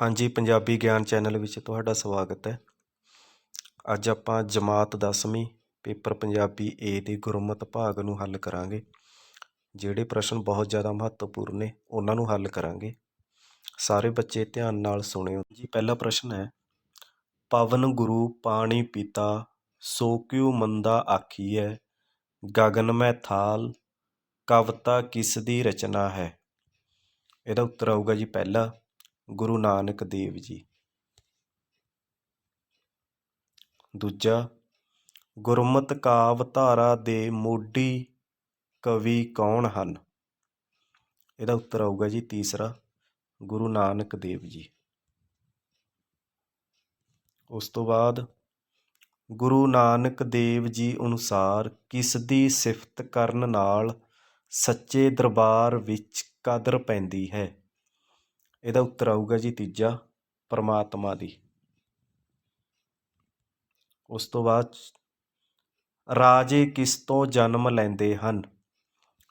ਹਾਂਜੀ, ਪੰਜਾਬੀ ਗਿਆਨ ਚੈਨਲ ਵਿੱਚ ਤੁਹਾਡਾ ਸਵਾਗਤ ਹੈ। ਅੱਜ ਆਪਾਂ ਜਮਾਤ 10ਵੀਂ ਪੇਪਰ ਪੰਜਾਬੀ ਏ ਦੇ ਗੁਰਮਤ ਭਾਗ ਨੂੰ ਹੱਲ ਕਰਾਂਗੇ, ਜਿਹੜੇ ਪ੍ਰਸ਼ਨ ਬਹੁਤ ਜ਼ਿਆਦਾ ਮਹੱਤਵਪੂਰਨ ਨੇ, ਉਹਨਾਂ ਨੂੰ ਹੱਲ ਕਰਾਂਗੇ। ਸਾਰੇ ਬੱਚੇ ਧਿਆਨ ਨਾਲ ਸੁਣਿਓ। ਜੀ, ਪਹਿਲਾ ਪ੍ਰਸ਼ਨ ਹੈ, ਪਵਨ ਗੁਰੂ ਪਾਣੀ ਪੀਤਾ, ਸੋ ਕਿਉ ਮੰਦਾ ਆਖੀਐ, ਗਗਨ ਮੈਂ ਥਾਲ, ਕਵਿਤਾ ਕਿਸ ਦੀ ਰਚਨਾ ਹੈ। ਇਹਦਾ ਉੱਤਰ ਆਊਗਾ ਜੀ ਪਹਿਲਾ ਗੁਰੂ ਨਾਨਕ ਦੇਵ ਜੀ। ਦੂਜਾ, ਗੁਰਮਤਿ ਕਾਵ ਧਾਰਾ ਦੇ ਮੋਢੀ ਕਵੀ ਕੌਣ ਹਨ? ਇਹਦਾ ਉੱਤਰ ਆਊਗਾ ਜੀ ਤੀਸਰਾ, ਗੁਰੂ ਨਾਨਕ ਦੇਵ ਜੀ। ਉਸ ਤੋਂ ਬਾਅਦ, ਗੁਰੂ ਨਾਨਕ ਦੇਵ ਜੀ ਅਨੁਸਾਰ ਕਿਸ ਦੀ ਸਿਫਤ ਕਰਨ ਨਾਲ ਸੱਚੇ ਦਰਬਾਰ ਵਿੱਚ ਕਦਰ ਪੈਂਦੀ ਹੈ? ਇਹਦਾ ਉੱਤਰ ਆਊਗਾ ਜੀ ਤੀਜਾ, ਪਰਮਾਤਮਾ ਦੀ। ਉਸ ਤੋਂ ਬਾਅਦ ਰਾਜੇ ਕਿਸ ਤੋਂ ਜਨਮ ਲੈਂਦੇ ਹਨ?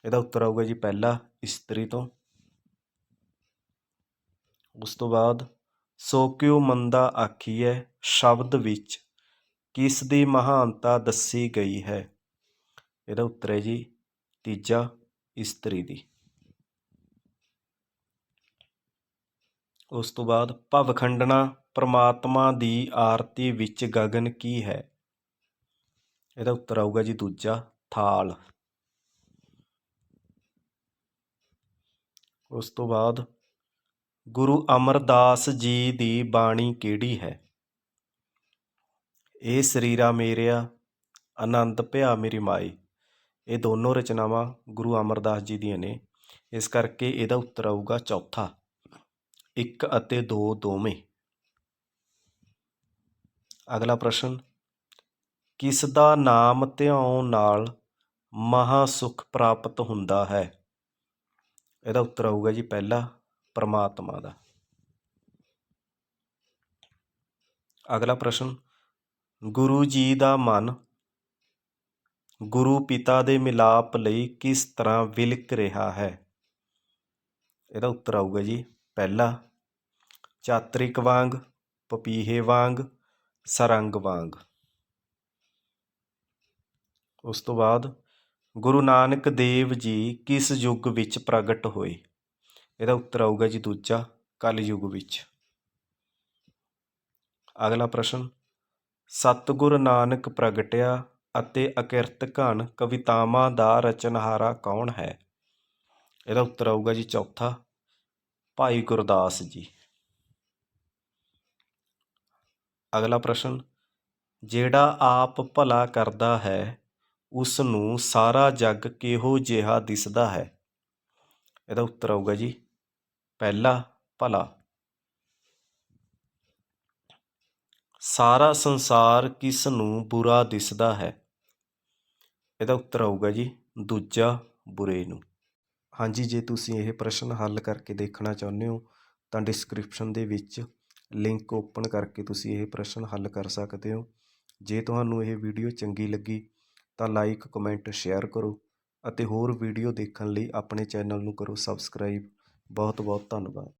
ਇਹਦਾ ਉੱਤਰ ਆਊਗਾ ਜੀ ਪਹਿਲਾ, ਇਸਤਰੀ ਤੋਂ। ਉਸ ਤੋਂ ਬਾਅਦ, ਸੋ ਕਿਉ ਮੰਦਾ ਆਖੀਐ, ਸ਼ਬਦ ਵਿੱਚ ਕਿਸ ਦੀ ਮਹਾਨਤਾ ਦੱਸੀ ਗਈ ਹੈ? ਇਹਦਾ ਉੱਤਰ ਹੈ ਜੀ ਤੀਜਾ, ਇਸਤਰੀ ਦੀ। ਉਸ ਤੋਂ ਬਾਅਦ ਭਵ ਭਵਖੰਡਣਾ ਪ੍ਰਮਾਤਮਾ ਦੀ ਆਰਤੀ ਵਿੱਚ ਗਗਨ ਕੀ ਹੈ? ਇਹਦਾ ਉੱਤਰ ਆਊਗਾ ਜੀ ਦੂਜਾ, ਥਾਲ। ਉਸ ਤੋਂ ਬਾਅਦ ਗੁਰੂ ਅਮਰਦਾਸ ਜੀ ਦੀ ਬਾਣੀ ਕਿਹੜੀ ਹੈ? ਇਹ ਸਰੀਰਾ ਮੇਰਿਆ ਆਨੰਦ ਭਿਆ ਮੇਰੀ ਮਾਈ। ਇਹ ਦੋਨੋਂ ਰਚਨਾਵਾਂ ਗੁਰੂ ਅਮਰਦਾਸ ਜੀ ਦੀਆਂ ਨੇ। ਇਸ ਕਰਕੇ ਇਹਦਾ ਉੱਤਰ ਆਊਗਾ ਚੌਥਾ। ਇੱਕ ਅਤੇ ਦੋ ਦੋਵੇਂ। ਅਗਲਾ ਪ੍ਰਸ਼ਨ, ਕਿਸ ਦਾ ਨਾਮ ਧਿਆਉਣ ਨਾਲ ਮਹਾ ਸੁਖ ਪ੍ਰਾਪਤ ਹੁੰਦਾ ਹੈ? ਇਹਦਾ ਉੱਤਰ ਆਊਗਾ ਜੀ ਪਹਿਲਾ ਪਰਮਾਤਮਾ ਦਾ। ਅਗਲਾ ਪ੍ਰਸ਼ਨ, ਗੁਰੂ ਜੀ ਦਾ ਮਨ ਗੁਰੂ ਪਿਤਾ ਦੇ ਮਿਲਾਪ ਲਈ ਕਿਸ ਤਰ੍ਹਾਂ ਵਿਲਕ ਰਿਹਾ ਹੈ? ਇਹਦਾ ਉੱਤਰ ਆਊਗਾ ਜੀ ਪਹਿਲਾ ਚਾਤਰਿਕ ਵਾਂਗ, ਪਪੀਹੇ ਵਾਂਗ, ਸਰੰਗ ਵਾਂਗ। ਉਸ ਤੋਂ ਬਾਅਦ ਗੁਰੂ ਨਾਨਕ ਦੇਵ ਜੀ ਕਿਸ ਯੁੱਗ ਵਿੱਚ ਪ੍ਰਗਟ ਹੋਏ? ਇਹਦਾ ਉੱਤਰ ਆਊਗਾ ਜੀ ਦੂਜਾ ਕਲ ਯੁੱਗ ਵਿੱਚ। ਅਗਲਾ ਪ੍ਰਸ਼ਨ, ਸਤਿਗੁਰ ਨਾਨਕ ਪ੍ਰਗਟਿਆ ਅਤੇ ਅਕਿਰਤ ਘਣ ਕਵਿਤਾਵਾਂ ਦਾ ਰਚਨਹਾਰਾ ਕੌਣ ਹੈ? ਇਹਦਾ ਉੱਤਰ ਆਊਗਾ ਜੀ ਚੌਥਾ ਭਾਈ ਗੁਰਦਾਸ ਜੀ। ਅਗਲਾ ਪ੍ਰਸ਼ਨ, ਜਿਹੜਾ ਆਪ ਭਲਾ ਕਰਦਾ ਹੈ ਉਸ ਨੂੰ ਸਾਰਾ ਜੱਗ ਕਿਹੋ ਜਿਹਾ ਦਿਸਦਾ ਹੈ? ਇਹਦਾ ਉੱਤਰ ਆਊਗਾ ਜੀ, ਪਹਿਲਾ ਭਲਾ। ਸਾਰਾ ਸੰਸਾਰ ਕਿਸ ਨੂੰ ਬੁਰਾ ਦਿਸਦਾ ਹੈ? ਇਹਦਾ ਉੱਤਰ ਆਊਗਾ ਜੀ, ਦੂਜਾ ਬੁਰੇ ਨੂੰ। ਹਾਂਜੀ, ਜੇ ਤੁਸੀਂ ਇਹ ਪ੍ਰਸ਼ਨ ਹੱਲ ਕਰਕੇ ਦੇਖਣਾ ਚਾਹੁੰਦੇ ਹੋ, ਤਾਂ ਡਿਸਕ੍ਰਿਪਸ਼ਨ ਦੇ ਵਿੱਚ ਲਿੰਕ ਓਪਨ ਕਰਕੇ ਤੁਸੀਂ ਇਹ ਪ੍ਰਸ਼ਨ ਹੱਲ ਕਰ ਸਕਦੇ ਹੋ। ਜੇ ਤੁਹਾਨੂੰ ਇਹ ਵੀਡੀਓ ਚੰਗੀ ਲੱਗੀ, ਤਾਂ ਲਾਈਕ, ਕਮੈਂਟ, ਸ਼ੇਅਰ ਕਰੋ ਅਤੇ ਹੋਰ ਵੀਡੀਓ ਦੇਖਣ ਲਈ ਆਪਣੇ ਚੈਨਲ ਨੂੰ ਕਰੋ ਸਬਸਕ੍ਰਾਈਬ। ਬਹੁਤ ਬਹੁਤ ਧੰਨਵਾਦ।